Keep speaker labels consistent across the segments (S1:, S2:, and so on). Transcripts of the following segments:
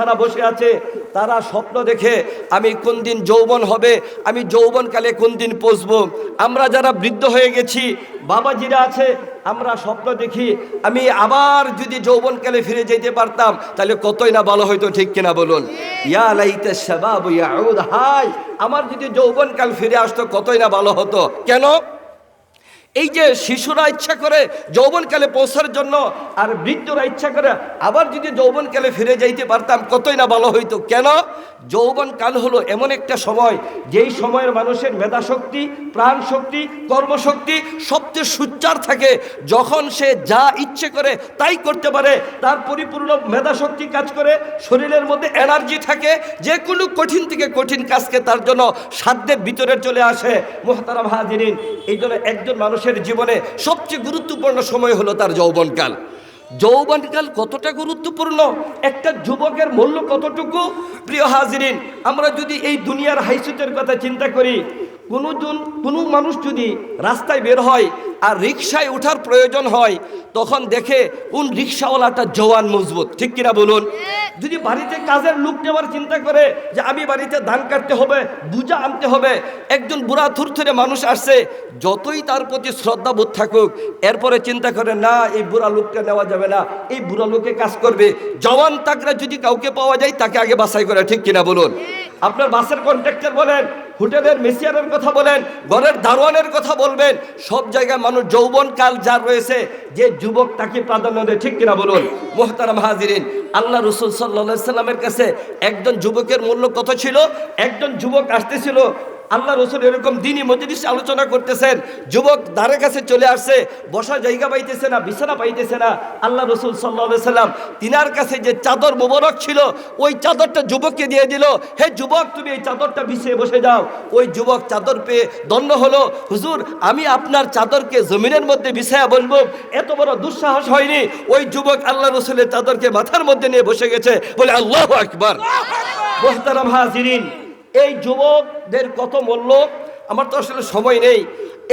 S1: তারা বসে আছে, তারা স্বপ্ন দেখে আমি কোন দিন যৌবন হবে, আমি যৌবনকালে কোন দিন পৌঁছব। আমরা যারা বৃদ্ধ হয়ে গেছি, বাবাজিরা আছে, আমরা স্বপ্ন দেখি, আমি আবার যদি যৌবনকালে ফিরে যেতে পারতাম, তাহলে কতই না ভালো হইতো, ঠিক কিনা বলুন? ইয়া হাই, আমার যদি যৌবনকাল ফিরে আসতো, কতই না ভালো হতো। কেন? এই যে শিশুরা ইচ্ছা করে যৌবনকালে পৌঁছার জন্য আর বৃদ্ধরা ইচ্ছা করে আবার যদি যৌবনকালে ফিরে যাইতে পারতাম, কতই না ভালো হইতো। কেন? যৌবনকাল হলো এমন একটা সময়, যেই সময়ের মানুষের মেধাশক্তি প্রাণ শক্তি কর্মশক্তি সবচেয়ে সুচ্চার থাকে। যখন সে যা ইচ্ছে করে তাই করতে পারে, তার পরিপূর্ণ মেধাশক্তি কাজ করে, শরীরের মধ্যে এনার্জি থাকে, যে কোনো কঠিন থেকে কঠিন কাজকে তার জন্য সাধ্যের ভিতরে চলে আসে। মোহতারাম হাজিরিন, এই জন্য একজন মানুষের জীবনে সবচেয়ে গুরুত্বপূর্ণ সময় হলো তার যৌবনকাল। যৌবনকাল কতটা গুরুত্বপূর্ণ? একটা যুবকের মূল্য কতটুকু? প্রিয় হাজিরিন, আমরা যদি এই দুনিয়ার হাইসুতের কথা চিন্তা করি কোনো জন কোনো মানুষ যদি রাস্তায় বের হয় আর রিক্সায় ওঠার প্রয়োজন হয়, তখন দেখে কোন রিক্সাওয়ালাটা জওয়ান মজবুত। ঠিক কিনা বলুন? যদি বাড়িতে কাজের লোক নেওয়ার চিন্তা করে যে আমি বাড়িতে ধান কাটতে হবে, বুঝা আনতে হবে, একজন বুড়া থুরথুরে মানুষ আসছে, যতই তার প্রতি শ্রদ্ধাবোধ থাকুক, এরপরে চিন্তা করে, না, এই বুড়া লোকটা নেওয়া যাবে না, এই বুড়া লোকে কাজ করবে। জওয়ান তাকরা যদি কাউকে পাওয়া যায়, তাকে আগে বাছাই করে, ঠিক কিনা বলুন? আপনার বাসের কন্ট্রাক্টর বলেন হোটেলের মেসিয়ারের কথা বলেন, ঘরের দারোয়ানের কথা বলবেন, সব জায়গায় মানুষ যৌবন কাল যার রয়েছে, যে যুবক তাকে প্রাধান্য দেয়, ঠিক কিনা বলুন? মোহতারাম হাজিরিন, আল্লাহ রসুল সাল্লা সাল্লামের কাছে একজন যুবকের মূল্য কত ছিল? একজন যুবক আসতেছিল আল্লাহ রসুল এরকম দিনই মজলিস আলোচনা করতেছেন। যুবক দ্বারের কাছে চলে আসছে বসা জায়গা পাইতেছে না বিছানা পাইতেছে না। আল্লাহ রসুল সাল্লা সাল্লাম তিনার কাছে যে চাদর মোবারক ছিল ওই চাদরটা যুবককে দিয়ে দিল। হে যুবক তুমি এই চাদরটা বিছিয়ে বসে যাও। ওই যুবক চাদর পেয়ে দণ্ড হলো। হুজুর আমি আপনার চাদরকে জমিনের মধ্যে বিছায়া বলব। এত বড় দুঃসাহস হয়নি। ওই যুবক আল্লাহ রসুলের চাদরকে মাথার মধ্যে নিয়ে বসে গেছে। বলে আল্লাহ আকবার। মোহতারাম হাজিরিন। এই যুবকদের কত মূল্য? আমার তো আসলে সময় নেই।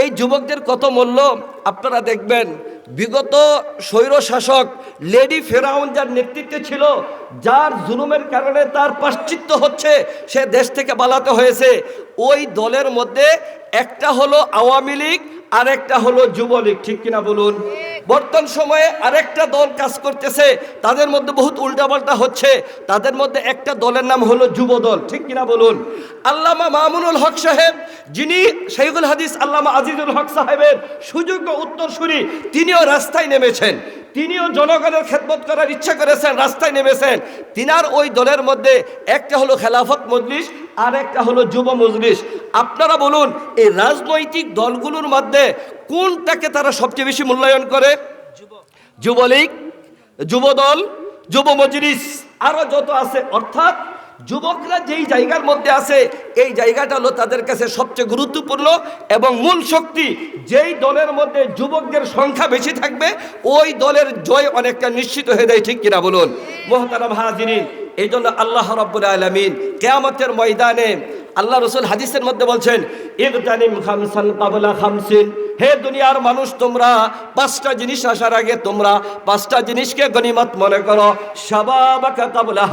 S1: এই যুবকদের কত মূল্য? আপনারা দেখবেন, বিগত স্বৈর শাসক লেডি ফেরাউন যার নেতৃত্বে ছিল, যার জুলুমের কারণে তার পাশ্চিত্য হচ্ছে, সে দেশ থেকে বালাতে হয়েছে। ওই দলের মধ্যে একটা হলো আওয়ামী লীগ আর একটা হলো যুবলীগ, ঠিক কিনা বলুন? বর্তমান সময়ে আরেকটা দল কাজ করতেছে, তাদের মধ্যে বহুত উল্টাপাল্টা হচ্ছে, তাদের মধ্যে একটা দলের নাম হলো যুব দল ঠিক কিনা বলুন? আল্লামা মামুনুল হক সাহেব, যিনি শহীদুল হাদিস আল্লামা আজিজুল হক সাহেবের সুযোগ্য উত্তরসূরি, তিনিও রাস্তায় নেমেছেন। তিনিও জনগণের খেদমত করার ইচ্ছা করেছেন, রাস্তায় নেমেছেন। তিনার ওই দলের মধ্যে একটা হলো খেলাফত মজলিস, আর একটা হলো যুব মজলিস। আপনারা বলুন, এই রাজনৈতিক দলগুলোর মধ্যে কোনটাকে তারা সবচেয়ে বেশি মূল্যায়ন করে? যুবলীগ, যুবদল, যুব মজলিস আরও যত আছে, অর্থাৎ যুবকরা যেই জায়গার মধ্যে আছে, এই জায়গাটা হলো তাদের কাছে সবচেয়ে গুরুত্বপূর্ণ এবং মূল শক্তি। যেই দলের মধ্যে যুবকদের সংখ্যা বেশি থাকবে, ওই দলের জয় অনেকটা নিশ্চিত হয়ে যায়, ঠিক কিনা বলুন? মোহতারাম হাজিরিন, এই জন্য আল্লাহ রব্বুল আলমিন কেয়ামতের ময়দানে আল্লাহ রসুল হাদিসের মধ্যে বলছেন ইগতানিম খামসান কাবলা খামসিন। হে দুনিয়ার মানুষ, তোমরা পাঁচটা জিনিস আসার আগে তোমরা পাঁচটা জিনিসকে গনিমত মনে করো।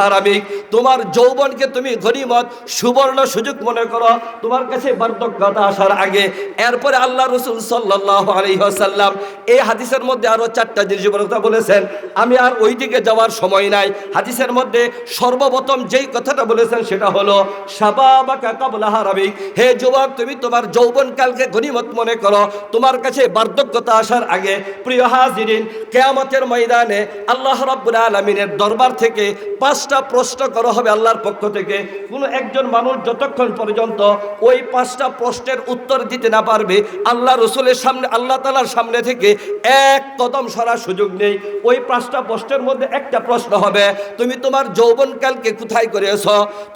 S1: হারামিক। তোমার যৌবনকে তুমি গনিমত, সুবর্ণ সুযোগ মনে করো। তোমার কাছে বার্ধক্যতা আসার আগে। এরপরে আল্লাহ রসুল সাল্লাহ এই হাদিসের মধ্যে আরও চারটা জিনিস কথা বলেছেন। আমি আর ওই দিকে যাওয়ার সময় নাই। হাদিসের মধ্যে সর্বপ্রথম যেই কথাটা বলেছেন সেটা হলো সাবাবাকা কাবলা হারামিক। হে যুবক, তুমি তোমার যৌবনকালকে গনিমত মনে করো। তোমার কাছে বার্ধক্যতা আসার আগে প্রিয় হাজিরিন, কেয়ামতের ময়দানে আল্লাহ রাব্বুল আলমিনের দরবার থেকে পাঁচটা প্রশ্ন করা হবে আল্লাহর পক্ষ থেকে। কোনো একজন মানুষ যতক্ষণ পর্যন্ত ওই পাঁচটা প্রশ্নের উত্তর দিতে না পারবে, আল্লাহ রসুলের সামনে, আল্লাহ তালার সামনে থেকে এক কদম সরার সুযোগ নেই। ওই পাঁচটা প্রশ্নের মধ্যে একটা প্রশ্ন হবে, তুমি তোমার যৌবনকালকে কোথায় করেছ?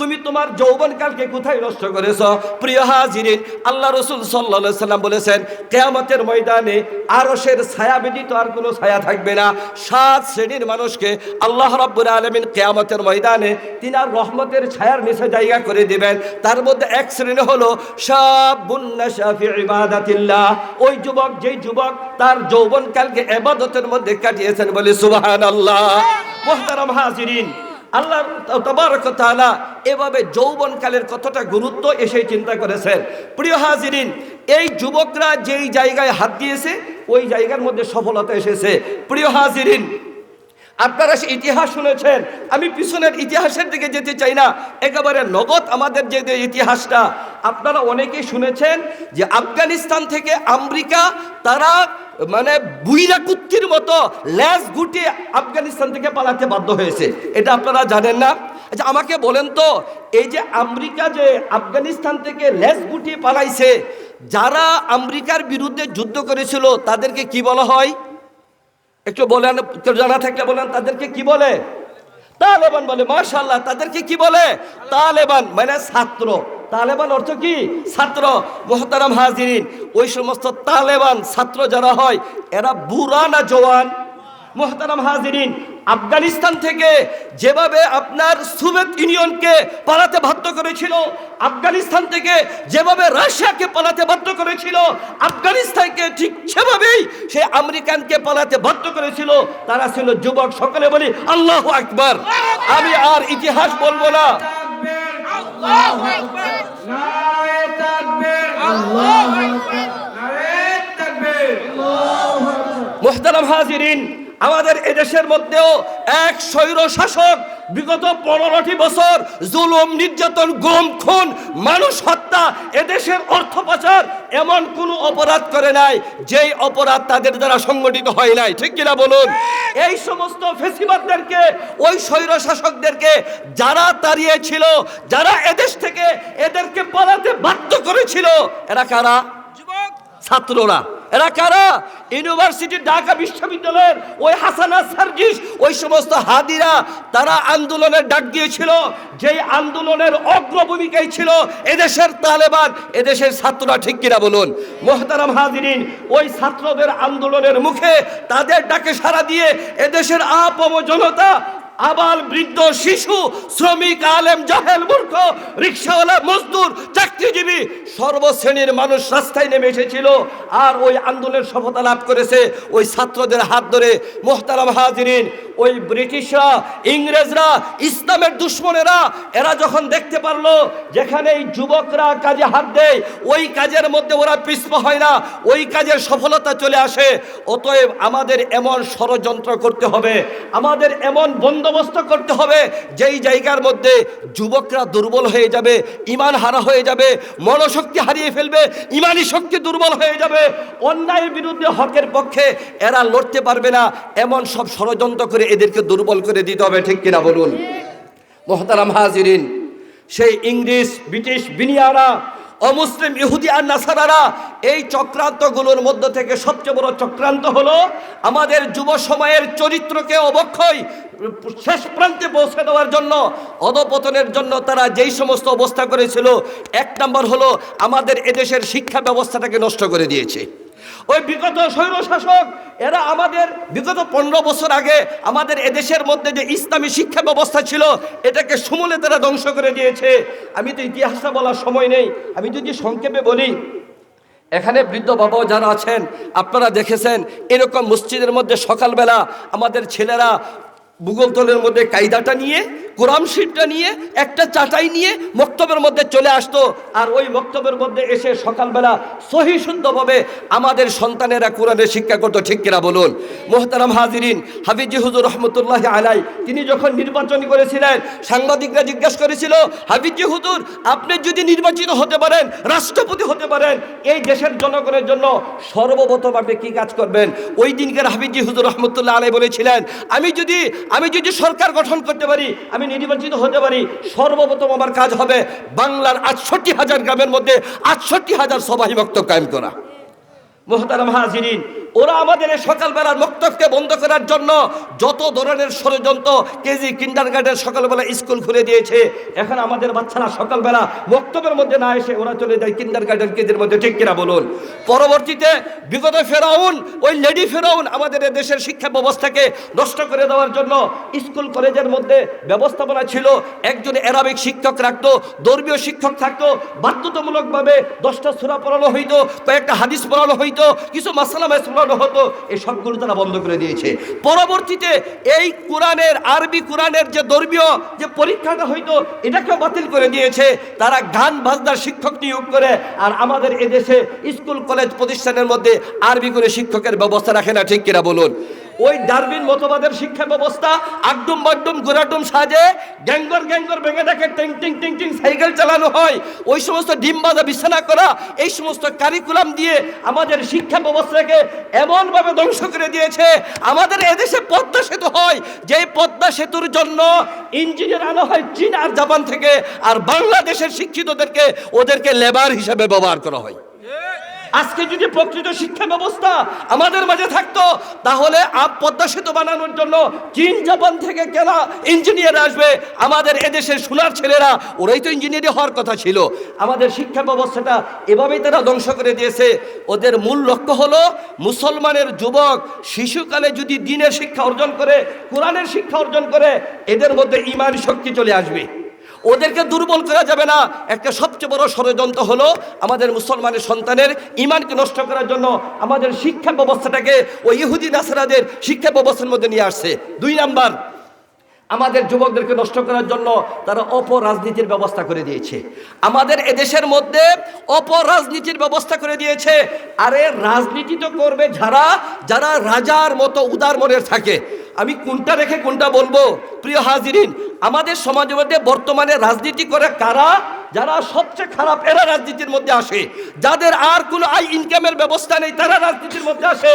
S1: তুমি তোমার যৌবনকালকে কোথায় নষ্ট করেছ? প্রিয় হাজিরিন, আল্লাহ রসুল সাল্লা সাল্লাম বলেছেন কেয়ামতের ময়দানে আরসের ছায়া ব্যতীত আর কোনো ছায়া থাকবে না। সাত শ্রেণির মানুষকে আল্লাহ রাব্বুল আলমিন কেয়ামতের ময়দানে তিনার রহমতের ছায়ার নিচে জায়গা করে দিবেন। তার মধ্যে এক শ্রেণি হলো ইবাদাতিল্লাহ। ওই যুবক, যেই যুবক তার যৌবনকালকে এবাদতের মধ্যে কাটিয়েছেন বলে সুবাহান আল্লাহ মোহতারাম হাজিরিন আল্লাহ তবারক তাআলা এভাবে যৌবনকালের কতটা গুরুত্ব এসে চিন্তা করেছেন। প্রিয় হাজিরিন, এই যুবকরা যেই জায়গায় হাত দিয়েছে, ওই জায়গার মধ্যে সফলতা এসেছে। প্রিয় হাজিরিন আপনারা সে ইতিহাস শুনেছেন। আমি পিছনের ইতিহাসের দিকে যেতে চাই না। একেবারে নগদ আমাদের যে ইতিহাসটা, আপনারা অনেকেই শুনেছেন যে আফগানিস্তান থেকে আমেরিকা তারা মানে বুইরা কুত্তির মতো ল্যাস গুটিয়ে আফগানিস্তান থেকে পালাতে বাধ্য হয়েছে। এটা আপনারা জানেন না? আচ্ছা আমাকে বলেন তো, এই যে আমেরিকা যে আফগানিস্তান থেকে ল্যাস গুটিয়ে পালাইছে, যারা আমেরিকার বিরুদ্ধে যুদ্ধ করেছিল, তাদেরকে কি বলা হয়? একটু বলেন, কেউ জানা থাকলে বলেন, তাদেরকে কি বলে? তালেবান বলে মার্শাল্লাহ তাদেরকে কি বলে? তালেবান মানে ছাত্র। তালেবান অর্থ কি? ছাত্র। মোহতারাম হাজিরিন, ওই সমস্ত তালেবান ছাত্র যারা হয়, এরা বুড়া না জওয়ান মোহতারাম হাজিরিন আফগানিস্তান থেকে যেভাবে আপনার সোভিয়েত ইউনিয়নকে পালাতে বাধ্য করেছিল আফগানিস্তান থেকে যেভাবে রাশিয়াকে পালাতে বাধ্য করেছিল আফগানিস্তানকে ঠিক সেভাবেই সে আমেরিকানকে পালাতে বাধ্য করেছিল তারা ছিল যুবক সকলে বলি আল্লাহ আকবার। আমি আর ইতিহাস বলব না। মোহতারাম হাজিরিন আমাদের এদেশের মধ্যেও এক স্বৈর শাসক বিগত পনেরোটি বছর জুলুম নির্যাতন গুম খুন মানুষ হত্যা এদেশের অর্থ পাচার এমন কোনো অপরাধ করে নাই যেই অপরাধ তাদের দ্বারা সংগঠিত হয় নাই। ঠিক কিনা বলুন? এই সমস্ত ফেসিবাদদেরকে ওই স্বৈর শাসকদেরকে যারা তাড়িয়েছিল যারা এদেশ থেকে এদেরকে পালাতে বাধ্য করেছিল এরা কারা?
S2: যুবক।
S1: ছাত্ররা। এরা কারা? ইউনিভার্সিটি ঢাকা বিশ্ববিদ্যালয়ের ওই হাসানা সার্জিস ওই সমস্ত হাদিরা, তারা আন্দোলনের ডাক দিয়েছিল। যেই আন্দোলনের অগ্রভূমিকায় ছিল এদেশের তালেবান, এদেশের ছাত্ররা ঠিক কিনা বলুন? মোহতারাম হাজিরিন, ওই ছাত্রদের আন্দোলনের মুখে তাদের ডাকে সাড়া দিয়ে এদেশের আপম জনতা আবাল বৃদ্ধ শিশু, শ্রমিক, আলেম, জাহেল, মূর্খ, রিক্সাওয়ালা, মজদুর, চাকরিজীবী, সর্বশ্রেণীর মানুষ রাস্তায় নেমে এসেছিল আর ওই আন্দোলনের সফলতা লাভ করেছে ওই ছাত্রদের হাত ধরে। মোহতারাম হাজিরিন, ওই ব্রিটিশরা, ইংরেজরা, ইসলামের দুশ্মনেরা, এরা যখন দেখতে পারল যেখানে এই যুবকরা কাজে হাত দেয়, ওই কাজের মধ্যে ওরা পিছপা হয় না, ওই কাজের সফলতা চলে আসে। অতএব আমাদের এমন ষড়যন্ত্র করতে হবে, আমাদের এমন বন্দোবস্ত করতে হবে। যেই জায়গার মধ্যে যুবকরা দুর্বল হয়ে যাবে ইমান হারা হয়ে যাবে মনশক্তি হারিয়ে ফেলবে ইমানি শক্তি দুর্বল হয়ে যাবে অন্যায়ের বিরুদ্ধে হকের পক্ষে এরা লড়তে পারবে না এমন সব ষড়যন্ত্র করে এদেরকে দুর্বল করে দিতে হবে ঠিক কিনা বলুন? মোহতারাম হাজিরিন সেই ইংলিশ ব্রিটিশ বিনিয়ারা অমুসলিম, ইহুদি আর নাসারারা, এই চক্রান্তগুলোর মধ্য থেকে সবচেয়ে বড় চক্রান্ত হলো আমাদের যুব সময়ের চরিত্রকে অবক্ষয়, শেষ প্রান্তে পৌঁছে দেওয়ার জন্য, অধপতনের জন্য তারা যেই সমস্ত অবস্থা করেছিল, এক নম্বর হলো আমাদের এদেশের শিক্ষা ব্যবস্থাটাকে নষ্ট করে দিয়েছে। ওই বিগত স্বৈরশাসক, এরা আমাদের বিগত পনেরো বছর আগে আমাদের এদেশের মধ্যে যে ইসলামী শিক্ষা ব্যবস্থা ছিল, এটাকে সমূলে তারা ধ্বংস করে দিয়েছে। আমি তো ইতিহাসটা বলার সময় নেই। আমি যদি সংক্ষেপে বলি, এখানে বৃদ্ধ বাবাও যারা আছেন, আপনারা দেখেছেন, এরকম মসজিদের মধ্যে সকালবেলা আমাদের ছেলেরা ভূগোলতলের মধ্যে কায়দাটা নিয়ে, কোরআন শিটটা নিয়ে, একটা চাটাই নিয়ে মক্তবের মধ্যে চলে আসতো। আর ওই মক্তবের মধ্যে এসে সকালবেলা সহি শুদ্ধভাবে আমাদের সন্তানেরা কোরআনের শিক্ষা করতো, ঠিক কিনা বলুন? মোহতারাম হাজিরিন, হাফিজি হুজুর রহমতুল্লাহ আলাই তিনি যখন নির্বাচন করেছিলেন, সাংবাদিকরা জিজ্ঞাসা করেছিল, হাফিজি হুজুর, আপনি যদি নির্বাচিত হতে পারেন, রাষ্ট্রপতি হতে পারেন, এই দেশের জনগণের জন্য সর্বপ্রথম আপনি কি কাজ করবেন? ওই দিনকার হাফিজি হুজুর রহমতুল্লাহ আলাই বলেছিলেন, আমি যদি আমি যদি সরকার গঠন করতে পারি, আমি নির্বাচিত হতে পারি, সর্বপ্রথম আমার কাজ হবে বাংলার আটষট্টি হাজার গ্রামের মধ্যে আটষট্টি হাজার সবাই বক্ত কায়েম করা। মোহতারাম হাজিরিন ওরা আমাদের এই সকালবেলার মক্তবকে বন্ধ করার জন্য যত ধরনের ষড়যন্ত্র কেজি কিন্ডার গার্ডেন সকালবেলা স্কুল খুলে দিয়েছে, এখন আমাদের বাচ্চারা সকালবেলা মক্তবের মধ্যে না এসে ওরা চলে যায় কিন্ডার গার্ডেন কেজির মধ্যে, ঠিক কিনা বলুন? পরবর্তীতে বিগত ফেরাউন, ওই লেডি ফেরাউন আমাদের দেশের শিক্ষা ব্যবস্থাকে নষ্ট করে দেওয়ার জন্য স্কুল কলেজের মধ্যে ব্যবস্থাপনা ছিল, একজন অ্যারাবিক শিক্ষক রাখতো, ধর্মীয় শিক্ষক থাকতো, বাধ্যতামূলকভাবে দশটা সুরা পড়ানো হইতো, কয়েকটা হাদিস পড়ানো হইতো, কিছু মাসালা মাস পড়ানো হতো এই সবগুলো তারা বন্ধ করে দিয়েছে। পরবর্তীতে এই কোরআনের, আরবি কোরআনের যে ধর্মীয় যে পরীক্ষাটা হইতো, এটাকেও বাতিল করে দিয়েছে। তারা গান বাজনার শিক্ষক নিয়োগ করে, আর আমাদের এদেশে স্কুল, কলেজ প্রতিষ্ঠানের মধ্যে আরবি করে শিক্ষকের ব্যবস্থা রাখে না, ঠিক কিনা বলুন? ওই ডারবিন মতবাদের শিক্ষা ব্যবস্থা আগডুম বাগডুম গোরাডুম সাজে গ্যাঙ্গর গ্যাঙ্গর ভেঙে দেখে টিং টিং টিং টিং সাইকেল চালানো হয়। ওই সমস্ত ডিম বাজা বিছানা করা, এই সমস্ত কারিকুলাম দিয়ে আমাদের শিক্ষা ব্যবস্থাকে এমনভাবে ধ্বংস করে দিয়েছে। আমাদের এদেশে পদ্মা সেতু হয়। যেই পদ্মা সেতুর জন্য ইঞ্জিনিয়ার আনা হয় চীন আর জাপান থেকে, আর বাংলাদেশের শিক্ষিতদেরকে ওদেরকে লেবার হিসেবে ব্যবহার করা হয়। আজকে যদি প্রকৃত শিক্ষা ব্যবস্থা আমাদের মাঝে থাকতো, তাহলে আপ পদ্মা সেতু বানানোর জন্য চীন জাপান থেকে কেনা ইঞ্জিনিয়ার আসবে। আমাদের এদেশের সোনার ছেলেরা, ওরাই তো ইঞ্জিনিয়ার হওয়ার কথা ছিল। আমাদের শিক্ষা ব্যবস্থাটা এভাবেই তারা ধ্বংস করে দিয়েছে। ওদের মূল লক্ষ্য হলো মুসলমানের যুবক শিশুকালে যদি দিনের শিক্ষা অর্জন করে, কোরআনের শিক্ষা অর্জন করে, এদের মধ্যে ইমান শক্তি চলে আসবে। ওদেরকে দুর্বল করা যাবে না। একটা সবচেয়ে বড় ষড়যন্ত্র হলো আমাদের মুসলমানের সন্তানের ইমানকে নষ্ট করার জন্য আমাদের শিক্ষা ব্যবস্থাটাকে ওই ইহুদি নাসরাদের শিক্ষা ব্যবস্থার মধ্যে নিয়ে আসছে। দুই নাম্বার, আমাদের যুবকদেরকে নষ্ট করার জন্য তারা অপরাজনীতির ব্যবস্থা করে দিয়েছে। আমাদের এদেশের মধ্যে অপরাজনীতির ব্যবস্থা করে দিয়েছে। আরে রাজনীতি তো করবে যারা যারা রাজার মতো উদার মনের থাকে। আমি কোনটা রেখে কোনটা বলব? প্রিয় হাজিরিন আমাদের সমাজের মধ্যে বর্তমানে রাজনীতি করে কারা যারা সবচেয়ে খারাপ, এরা রাজনীতির মধ্যে আসে। যাদের আর কোনো আই ইনকামের ব্যবস্থা নেই, তারা রাজনীতির মধ্যে আসে।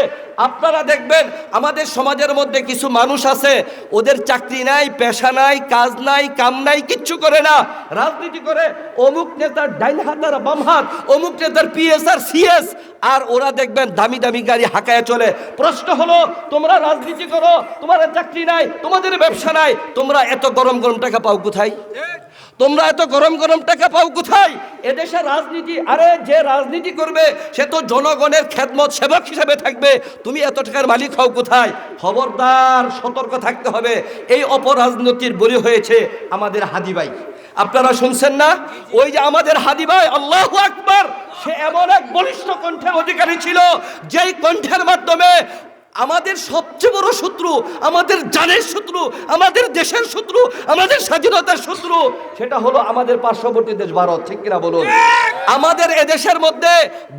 S1: আপনারা দেখবেন, আমাদের সমাজের মধ্যে কিছু মানুষ আছে, ওদের চাকরি নাই, পেশা নাই, কাজ নাই, কাম নাই, কিচ্ছু করে না। রাজনীতি করে, অমুক নেতার ডাইন হাত আর বাম হাত, অমুক নেতার পিএস আর সিএস আর ওরা দেখবেন দামি দামি গাড়ি হাঁকায় চলে। প্রশ্ন হলো, তোমরা রাজনীতি করো তোমার চাকরি নাই, তোমাদের ব্যবসা নাই, তোমরা এত গরম গরম টাকা পাও কোথায়? তোমরা এত গরম গরম টাকা পাও কোথায়? এদেশে রাজনীতি, আরে যে রাজনীতি করবে, সে তো জনগণের খেদমত সেবক হিসেবে থাকবে। তুমি এত টাকার মালিক হও কোথায়? খবরদার, সতর্ক থাকতে হবে। এই অপরাজনীতির বলি হয়েছে আমাদের হাদিবাই আপনারা শুনছেন না? ওই যে আমাদের হাদিবাই আল্লাহ আকবার, সে এমন এক বলিষ্ঠ কণ্ঠের অধিকারী ছিল, যেই কণ্ঠের মাধ্যমে আমাদের সবচেয়ে বড় শত্রু, আমাদের জানের শত্রু, আমাদের দেশের শত্রু, আমাদের স্বাধীনতার শত্রু, সেটা হলো আমাদের পার্শ্ববর্তী দেশ ভারত, ঠিক কিনা বলুন? আমাদের এদেশের মধ্যে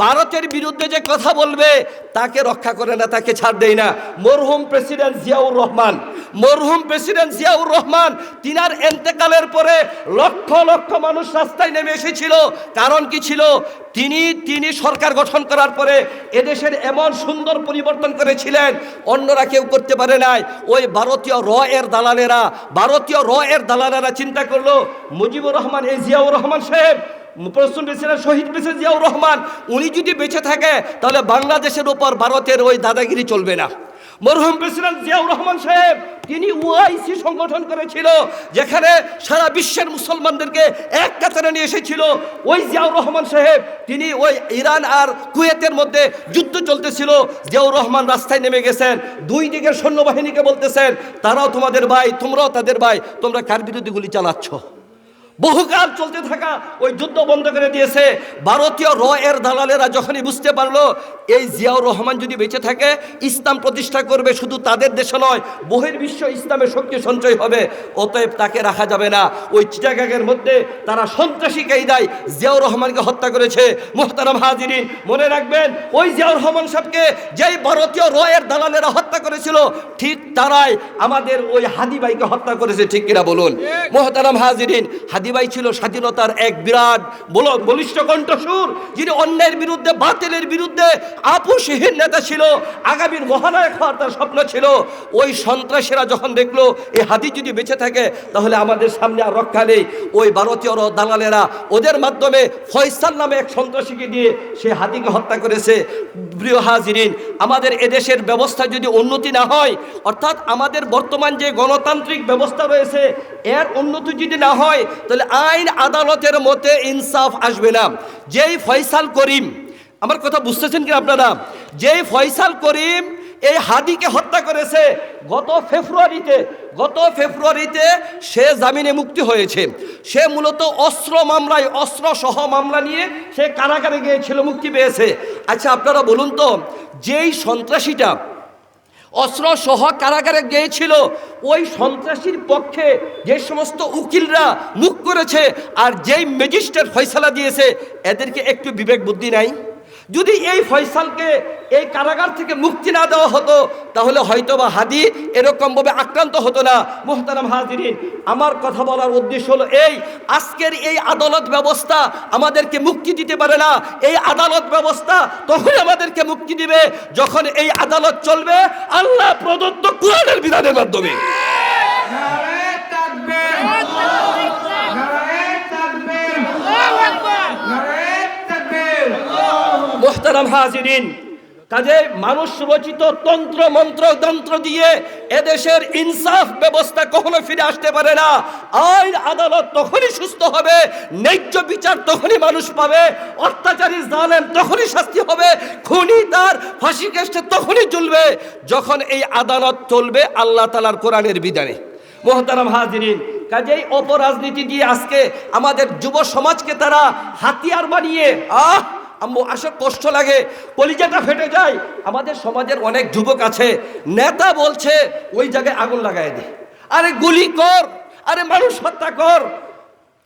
S1: ভারতের বিরুদ্ধে যে কথা বলবে, তাকে রক্ষা করে না, তাকে ছাড় দেয় না। মরহুম প্রেসিডেন্ট জিয়াউর রহমান, মরহুম প্রেসিডেন্ট জিয়াউর রহমান তিনার এন্তেকালের পরে লক্ষ লক্ষ মানুষ রাস্তায় নেমে এসেছিল। কারণ কি ছিল? তিনি তিনি সরকার গঠন করার পরে এদেশের এমন সুন্দর পরিবর্তন করেছিলেন অন্যরা কেউ করতে পারে নাই। ওই ভারতীয় র এর দালালেরা, ভারতীয় র এর দালালেরা চিন্তা করল, মুজিবুর রহমান এ জিয়াউর রহমান সাহেব, প্রশ্ন প্রেসিডেন্ট শহীদ বেছে জিয়াউর রহমান, উনি যদি বেঁচে থাকে, তাহলে বাংলাদেশের ওপর ভারতের ওই দাদাগিরি চলবে না। মরহুম প্রেসিডেন্ট জিয়াউর রহমান সাহেব, তিনি ওআইসি সংগঠন করেছিল, যেখানে সারা বিশ্বের মুসলমানদেরকে এক কাতারে নিয়ে এসেছিল। ওই জিয়াউর রহমান সাহেব, তিনি ওই ইরান আর কুয়েতের মধ্যে যুদ্ধ চলতেছিল। জিয়াউর রহমান রাস্তায় নেমে গেছেন, দুই দিকের সৈন্যবাহিনীকে বলতেছেন, তারাও তোমাদের ভাই, তোমরাও তাদের ভাই, তোমরা কার বিরুদ্ধে গুলি চালাচ্ছ? বহুকাল চলতে থাকা ওই যুদ্ধ বন্ধ করে দিয়েছে। ভারতীয় র এর দালালেরা যখনই বুঝতে পারল এই জিয়াউর রহমান যদি বেঁচে থাকে ইসলাম প্রতিষ্ঠা করবে শুধু তাদের দেশে নয় বহির্বিশ্ব ইসলামের শক্তি সঞ্চয় হবে অতএব তাকে রাখা যাবে না। ওই চিটাগাগের মধ্যে তারা সন্ত্রাসী কায়দায় জিয়াউর রহমানকে হত্যা করেছে। মোহতারাম হাজিরিন মনে রাখবেন ওই জিয়াউর রহমান সাহেবকে যেই ভারতীয় র এর দালালেরা হত্যা করেছিল ঠিক তারাই আমাদের ওই হাদিবাইকে হত্যা করেছে ঠিক কিনা বলুন? মোহতারাম হাজিরিন হাদিবাই ছিল স্বাধীনতার এক বিরাট বলিষ্ঠ কণ্ঠসুর যিনি অন্যের বিরুদ্ধে, বাতিলের বিরুদ্ধে আপুসহীন নেতা ছিল। আগামীর মহানায়ক হওয়ার তার স্বপ্ন ছিল। ওই সন্ত্রাসীরা যখন দেখল এই হাদি যদি বেঁচে থাকে, তাহলে আমাদের সামনে আর রক্ষা নেই। ওই ভারতীয় দালালেরা ওদের মাধ্যমে ফয়সাল নামে এক সন্ত্রাসীকে দিয়ে সে হাতিকে হত্যা করেছে। প্রিয় হাজিরিন, আমাদের এদেশের ব্যবস্থা যদি উন্নতি না হয়, অর্থাৎ আমাদের বর্তমান যে গণতান্ত্রিক ব্যবস্থা রয়েছে, এর উন্নতি যদি না হয়, তাহলে আইন আদালতের মধ্যে ইনসাফ আসবে না। যেই ফয়সাল করিম, আমার কথা বুঝতেছেন কি আপনারা? যেই ফয়সাল করিম এই হাদিকে হত্যা করেছে, গত ফেব্রুয়ারিতে গত ফেব্রুয়ারিতে সে জামিনে মুক্তি হয়েছে। সে মূলত অস্ত্র মামলায় অস্ত্র সহ মামলা নিয়ে সে কারাগারে গিয়েছিল, মুক্তি পেয়েছে। আচ্ছা আপনারা বলুন তো, যেই সন্ত্রাসীটা অস্ত্র সহ কারাগারে গিয়েছিল। ওই সন্ত্রাসীর পক্ষে যে সমস্ত উকিলরা মুখ করেছে আর যেই ম্যাজিস্ট্রেট ফয়সালা দিয়েছে, এদেরকে একটু বিবেক বুদ্ধি নাই? যদি এই ফয়সালকে এই কারাগার থেকে মুক্তি না দেওয়া হতো, তাহলে হয়তো বা হাদি এরকমভাবে আক্রান্ত হতো না। মোহতারাম হাজিরিন, আমার কথা বলার উদ্দেশ্য হলো এই, আজকের এই আদালত ব্যবস্থা আমাদেরকে মুক্তি দিতে পারে না। এই আদালত ব্যবস্থা তখন আমাদেরকে মুক্তি দিবে যখন এই আদালত চলবে। আল্লাহ প্রদত্ত কোরআনের বিধানের মাধ্যমে। মোহতারাম হাজিরিন। কাজে মানুষ রচিত তন্ত্র, মন্ত্র তন্ত্র দিয়ে এদেশের ইনসাফ ব্যবস্থা কখনো ফিরে আসতে পারে না। আইন, আদালত তখনই সুস্থ হবে, ন্যায্য বিচার তখনই মানুষ পাবে, অত্যাচারী, জালেম তখনই শাস্তি হবে, খুনি তার ফাঁসি কেষ্টে তখনই চলবে যখন এই আদালত চলবে আল্লাহ তালার কোরআনের বিধানে। মোহতারাম হাজিরিন, কাজেই অপরাজনীতি দিয়ে আজকে আমাদের যুব সমাজকে তারা হাতিয়ার বানিয়ে, আহ! আম্মু আসলে কষ্ট লাগে, কলিজাটা ফেটে যায়। আমাদের সমাজের অনেক যুবক আছে, নেতা বলছে, ওই জায়গায় আগুন লাগাই দে। আরে গুলি কর, আরে মানুষ হত্যা কর।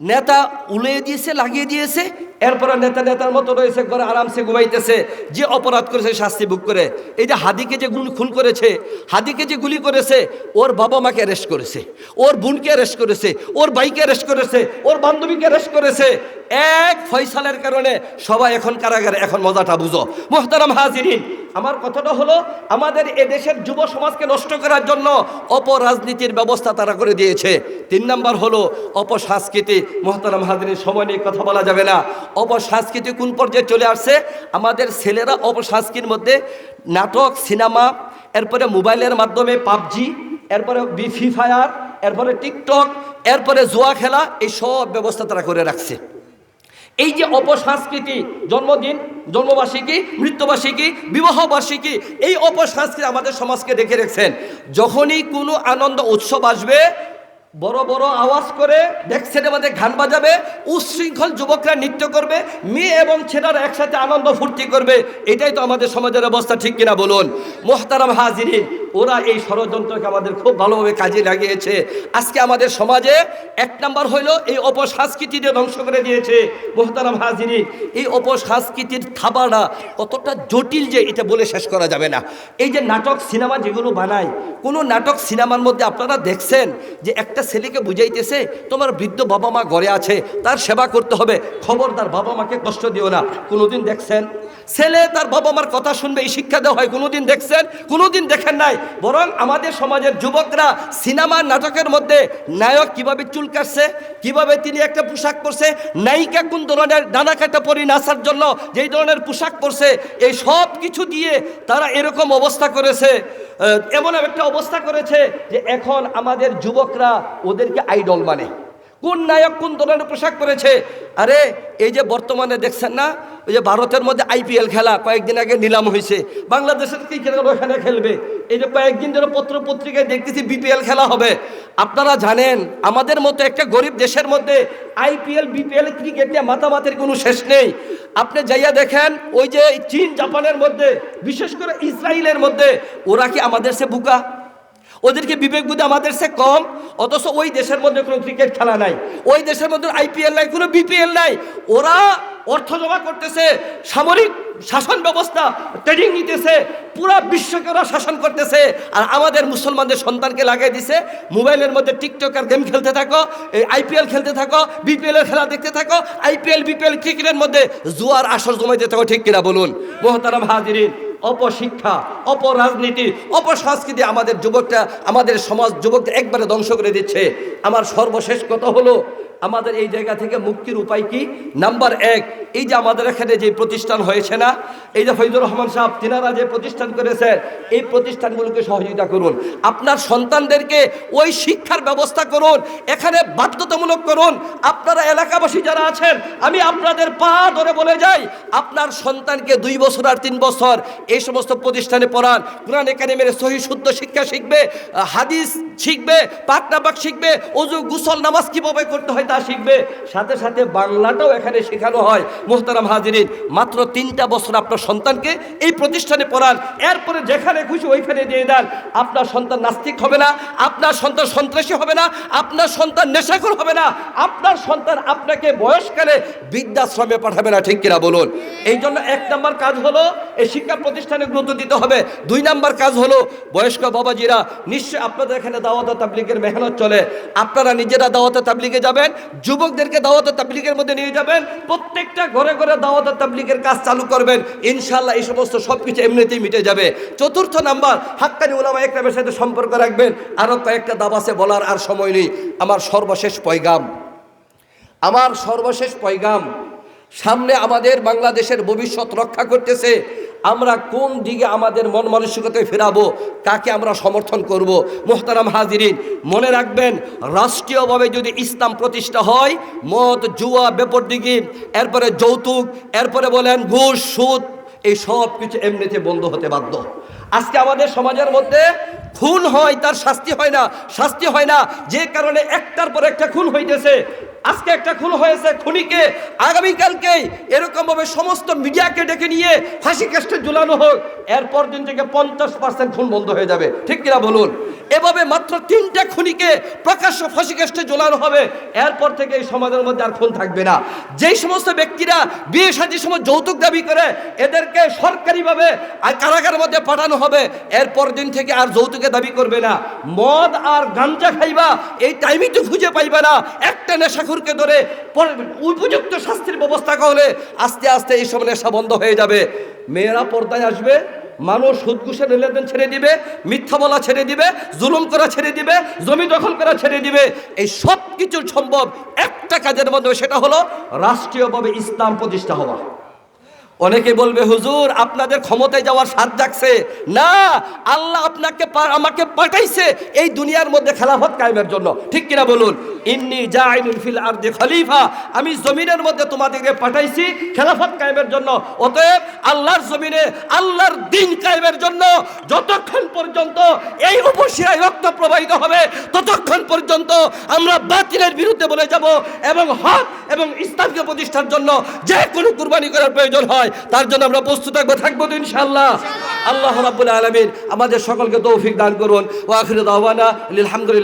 S1: নেতা উলিয়ে দিয়েছে, লাগিয়ে দিয়েছে, এরপরে নেতা নেতার মতো রয়েছে, ঘরে আরামসে ঘুমাইতেছে, যে অপরাধ করেছে শাস্তি বুক করে। এই যে হাদিকে যে গুলি, খুন করেছে, হাদিকে যে গুলি করেছে, ওর বাবা মাকে অ্যারেস্ট করেছে, ওর বোনকে অ্যারেস্ট করেছে, ওর ভাইকে অ্যারেস্ট করেছে, ওর বান্ধবীকে অ্যারেস্ট করেছে। এক ফয়সালের কারণে সবাই এখন কারাগারে। এখন মজাটা বুঝো। মোহতারাম হাজিরিন, আমার কথাটা হলো, আমাদের এদেশের যুব সমাজকে নষ্ট করার জন্য অপরাজনীতির ব্যবস্থা তারা করে দিয়েছে। তিন নাম্বার হলো অপসংস্কৃতি মোহতারাম হাজিরিন, সময় নিয়ে কথা বলা যাবে না। অপসংস্কৃতি কোন পর্যায়ে চলে আসছে? আমাদের ছেলেরা অপসংস্কৃতির মধ্যে নাটক, সিনেমা, এরপরে মোবাইলের মাধ্যমে পাবজি, এরপরে ফ্রি ফায়ার, এরপরে টিকটক, এরপরে জুয়া খেলা, এই সব ব্যবস্থা তারা করে রাখছে। এই যে অপসংস্কৃতি, জন্মদিন, জন্মবার্ষিকী, মৃত্যুবার্ষিকী, বিবাহবার্ষিকী, এই অপসংস্কৃতি আমাদের সমাজকে দেখে রেখেছেন। যখনই কোনো আনন্দ, উৎসব আসবে বড় বড় আওয়াজ করে ডেক্সের মধ্যে গান বাজাবে, উচ্ছৃঙ্খল যুবকরা নৃত্য করবে, মেয়ে এবং ছেলেরা একসাথে আনন্দ ফুর্তি করবে। এটাই তো আমাদের সমাজের অবস্থা, ঠিক কিনা বলুন? মোহতারাম হাজিরিন, ওরা এই ষড়যন্ত্রকে আমাদের খুব ভালোভাবে কাজে লাগিয়েছে। আজকে আমাদের সমাজে এক নাম্বার হইল এই অপসংস্কৃতিকে ধ্বংস করে দিয়েছে মোহতারাম হাজিরিন। এই অপসংস্কৃতির থাবাটা কতটা জটিল যে এটা বলে শেষ করা যাবে না। এই যে নাটক সিনেমা যেগুলো বানায়, কোনো নাটক সিনেমার মধ্যে আপনারা দেখছেন যে একটা ছেলেকে বুঝাইতেছে, তোমার বৃদ্ধ বাবা মা ঘরে আছে, তার সেবা করতে হবে। খবরদার বাবা মাকে কষ্ট দিও না। কোনোদিন দেখছেন? ছেলে তার বাবা মার কথা শুনবে, এই শিক্ষা দেওয়া হয়, কোনোদিন দেখছেন? কোনোদিন দেখেন নাই? বরং আমাদের সমাজের যুবকরা সিনেমা, নাটকের মধ্যে নায়ক কীভাবে চুল কাটছে, কীভাবে তিনি একটা পোশাক পরছে, নায়িকা কোন ধরনের ডানা কাটা পরি নাচার জন্য যেই ধরনের পোশাক পরছে, এই সব কিছু দিয়ে তারা এরকম অবস্থা করেছে। এমন একটা অবস্থা করেছে যে এখন আমাদের যুবকরা ওদেরকে আইডল মানে। কোন নায়ক কোন ধরনের পোশাক পরেছে? আরে, এই যে বর্তমানে দেখছেন না, ওই যে ভারতের মধ্যে আইপিএল খেলা কয়েকদিন আগে নিলাম হয়েছে। বাংলাদেশের ক্রিকেটার ওখানে খেলবে। এই যে কয়েকদিন ধরে পত্র পত্রিকায় দেখতেছি বিপিএল খেলা হবে। আপনারা জানেন, আমাদের মতো একটা গরিব দেশের মধ্যে আইপিএল, বিপিএল ক্রিকেট নিয়ে মাতামাতির কোনো শেষ নেই। আপনি যাইয়া দেখেন, ওই যে চীন, জাপানের মধ্যে, বিশেষ করে ইসরায়েলের মধ্যে, ওরা কি আমাদের সে বুকা? ওদেরকে বিবেক বুদ্ধি আমাদের সে কম, অথচ ওই দেশের মধ্যে কোনো ক্রিকেট খেলা নাই, ওই দেশের মধ্যে আইপিএল নাই, কোনো বিপিএল নাই। ওরা অর্থ জমা করতেছে, সামরিক শাসন ব্যবস্থা ট্রেনিং নিতেছে, পুরা বিশ্বকে ওরা শাসন করতেছে। আর আমাদের মুসলমানদের সন্তানকে লাগিয়ে দিছে, মোবাইলের মধ্যে টিকটক আর গেম খেলতে থাকো, এই আইপিএল খেলতে থাকো বিপিএল এর খেলা দেখতে থাকো আইপিএল বিপিএল ক্রিকেটের মধ্যে জুয়ার আসর জমাইতে থাকো, ঠিক কিনা বলুন? মোহতারাম হাজিরিন। অপশিক্ষা, অপরাজনীতি, অপসংস্কৃতি আমাদের যুবকটা, আমাদের সমাজ যুবকদের একবারে ধ্বংস করে দিচ্ছে। আমার সর্বশেষ কথা হলো আমাদের এই জায়গা থেকে মুক্তির উপায় কি? নাম্বার এক, এই যে আমাদের এখানে যে প্রতিষ্ঠান হয়েছে না, এই যে ফৈজুর রহমান সাহেব, তিনারা যে প্রতিষ্ঠান করেছেন, এই প্রতিষ্ঠানগুলোকে সহযোগিতা করুন। আপনার সন্তানদেরকে ওই শিক্ষার ব্যবস্থা করুন, এখানে বাধ্যতামূলক করুন। আপনারা এলাকাবাসী যারা আছেন, আমি আপনাদের পা ধরে বলে যাই, আপনার সন্তানকে দুই বছর আর তিন বছর এই সমস্ত প্রতিষ্ঠানে পড়ান। কোরআন একাডেমির সহি শুদ্ধ শিক্ষা শিখবে, হাদিস শিখবে পাকনাবাক শিখবে, অজু, গুসল, নামাজ কীভাবে করতে হয় তা শিখবে, সাথে সাথে বাংলাটাও এখানে শেখানো হয়। মোহতারাম হাজিরিন, মাত্র তিনটা বছর আপনার সন্তানকে এই প্রতিষ্ঠানে পড়ান। এরপরে যেখানে খুশি ওইখানে দিয়ে দেন। আপনার সন্তান নাস্তিক হবে না, আপনার সন্তান সন্ত্রাসী হবে না, আপনার সন্তান নেশাখোর হবে না, আপনার সন্তান আপনাকে বয়সকালে বৃদ্ধাশ্রমে পাঠাবে না, ঠিক কিনা বলুন? এই জন্য এক নম্বর কাজ হলো, এই শিক্ষা প্রতিষ্ঠানে গুরুত্ব দিতে হবে। দুই নম্বর কাজ হলো, বয়স্ক বাবাজিরা নিশ্চয় আপনাদের এখানে দাওয়াত তাবলিগের মেহনত চলে। আপনারা নিজেরা দাওয়াত তাবলিগে যাবেন যুবকদেরকে দাওয়াত তাবলিকের মধ্যে নিয়ে যাবেন, প্রত্যেকটা ঘরে ঘরে দাওয়াত তাবলিকের কাজ চালু করবেন। ইনশাল্লাহ এই সমস্ত সব কিছু এমনিতেই মিটে যাবে। চতুর্থ নাম্বার, হাক্কানি ওলামা একরামের সাথে সম্পর্ক রাখবেন। আরও কয়েকটা দাবাসে বলার আর সময় নেই। আমার সর্বশেষ পয়গাম। আমার সর্বশেষ পয়গাম সামনে আমাদের বাংলাদেশের ভবিষ্যৎ রক্ষা করতেছে। আমরা কোন দিকে আমাদের মন মানসিকতায় ফেরাবো, কাকে আমরা সমর্থন করব? মোহতারাম হাজিরিন, মনে রাখবেন, রাষ্ট্রীয়ভাবে যদি ইসলাম প্রতিষ্ঠা হয়, মদ, জুয়া বেপর বেপরদিগি, এরপরে যৌতুক, এরপরে বলেন ঘুষ, সুদ, এই সব কিছু এমনিতে বন্ধ হতে বাধ্য। আজকে আমাদের সমাজের মধ্যে খুন হয়, তার শাস্তি হয় না, শাস্তি হয় না। যে কারণে একটার পর একটা খুন হইতেছে। আজকে একটা খুন হয়েছে খুনিকে, আগামীকালকেই এরকমভাবে সমস্ত মিডিয়াকে ডেকে নিয়ে ফাঁসি কেষ্টে ঝুলানো হোক। এরপর দিন থেকে পঞ্চাশ পার্সেন্ট খুন বন্ধ হয়ে যাবে। ঠিক কিনা বলুন? এভাবে মাত্র তিনটা খুনিকে প্রকাশ্য ফাঁসি কেষ্টে ঝুলানো হবে। এরপর থেকে এই সমাজের মধ্যে আর খুন থাকবে না। যেই সমস্ত ব্যক্তিরা বিয়ে সাজির সময় যৌতুক দাবি করে, এদেরকে সরকারিভাবে কারাগারের মধ্যে পাঠানো হবে। এরপর দিন থেকে আর যৌতুকে দাবি করবে না। মদ আর গাঞ্জা খাইবা, এই টাইমই তো খুঁজে পাইবা না। একটা নেশাখুরকে ধরে উপযুক্ত শাস্তির ব্যবস্থা করলে আস্তে আস্তে এইসব নেশা বন্ধ হয়ে যাবে। মেয়েরা পর্দায় আসবে, মানুষ সুদ ঘুষে লেনদেন ছেড়ে দিবে, মিথ্যা বলা ছেড়ে দিবে, জুলুম করা ছেড়ে দিবে, জমি দখল করা ছেড়ে দিবে। এই সব কিছু সম্ভব একটা কাজের মধ্যে সেটা হলো রাষ্ট্রীয়ভাবে ইসলাম প্রতিষ্ঠা হওয়া। অনেকে বলবে, হুজুর, আপনাদের ক্ষমতায় যাওয়ার স্বাদ জাগছে। না, আল্লাহ আপনাকে আমাকে পাঠাইছে এই দুনিয়ার মধ্যে খেলাফত কায়েমের জন্য। ঠিক কিনা বলুন? ইন্নি জাইনুল ফিল আরদি খলিফা আমি জমিনের মধ্যে তোমাদেরকে পাঠাইছি খেলাফত কায়েমের জন্য। অতএব আল্লাহর জমিনে, আল্লাহর দিন কায়েমের জন্য যতক্ষণ পর্যন্ত এই উপশিরায় রক্ত প্রবাহিত হবে, ততক্ষণ পর্যন্ত আমরা বাতিলের বিরুদ্ধে বলে যাব এবং হক এবং ইসলামকে প্রতিষ্ঠার জন্য যে কোনো কুরবানি করার প্রয়োজন হয়, তার জন্য আমরা প্রস্তুত থাকব থাকব ইনশাআল্লাহ। আল্লাহ রাব্বুল আলামিন আমাদের সকলকে তৌফিক দান করুন। ওয়া আখিরু দাওয়ানা আলহামদুলিল্লাহ